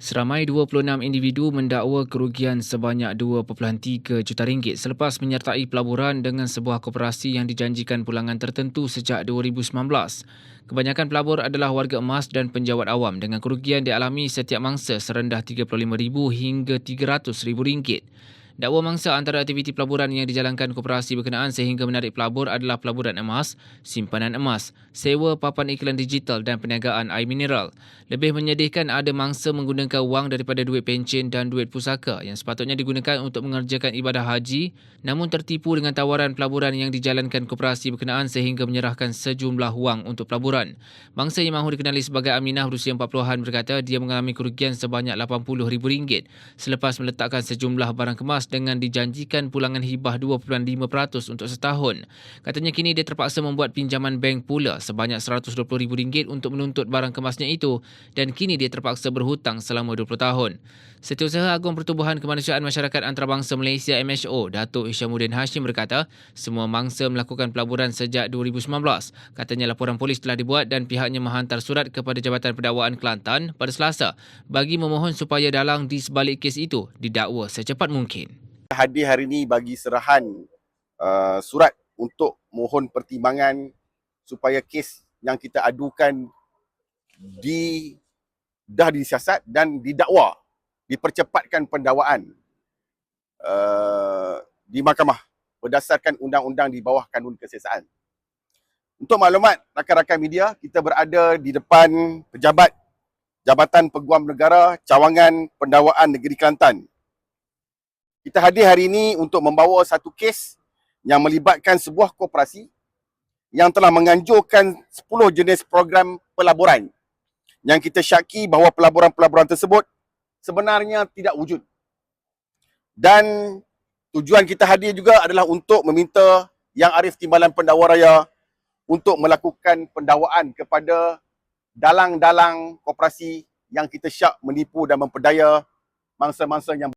Seramai 26 individu mendakwa kerugian sebanyak 2.3 juta ringgit selepas menyertai pelaburan dengan sebuah koperasi yang dijanjikan pulangan tertentu sejak 2019. Kebanyakan pelabur adalah warga emas dan penjawat awam dengan kerugian dialami setiap mangsa serendah RM35,000 hingga RM300,000. Dakwa mangsa antara aktiviti pelaburan yang dijalankan koperasi berkenaan sehingga menarik pelabur adalah pelaburan emas, simpanan emas, sewa papan iklan digital dan perniagaan air mineral. Lebih menyedihkan ada mangsa menggunakan wang daripada duit pencen dan duit pusaka yang sepatutnya digunakan untuk mengerjakan ibadah haji namun tertipu dengan tawaran pelaburan yang dijalankan koperasi berkenaan sehingga menyerahkan sejumlah wang untuk pelaburan. Mangsa yang mahu dikenali sebagai Aminah berusia 40-an berkata dia mengalami kerugian sebanyak RM80,000 selepas meletakkan sejumlah barang kemas dengan dijanjikan pulangan hibah 2.5% untuk setahun. Katanya kini dia terpaksa membuat pinjaman bank pula sebanyak RM120,000 untuk menuntut barang kemasnya itu dan kini dia terpaksa berhutang selama 20 tahun. Setiausaha Agung Pertubuhan Kemanusiaan Masyarakat Antarabangsa Malaysia MHO, Datuk Isyamuddin Hashim berkata, semua mangsa melakukan pelaburan sejak 2019. Katanya laporan polis telah dibuat dan pihaknya menghantar surat kepada Jabatan Pendakwaan Kelantan pada Selasa bagi memohon supaya dalang di sebalik kes itu didakwa secepat mungkin hadir hari ini bagi serahan uh, surat untuk mohon pertimbangan supaya kes yang kita adukan di dah disiasat dan didakwa dipercepatkan pendakwaan uh, di mahkamah berdasarkan undang-undang di bawah kanun kesiasaan. Untuk maklumat rakan-rakan media, kita berada di depan pejabat Jabatan Peguam Negara Cawangan Pendakwaan Negeri Kelantan kita hadir hari ini untuk membawa satu kes yang melibatkan sebuah koperasi yang telah menganjurkan 10 jenis program pelaburan yang kita syaki bahawa pelaburan-pelaburan tersebut sebenarnya tidak wujud. Dan tujuan kita hadir juga adalah untuk meminta Yang Arif Timbalan Pendakwa Raya untuk melakukan pendakwaan kepada dalang-dalang koperasi yang kita syak menipu dan memperdaya mangsa-mangsa yang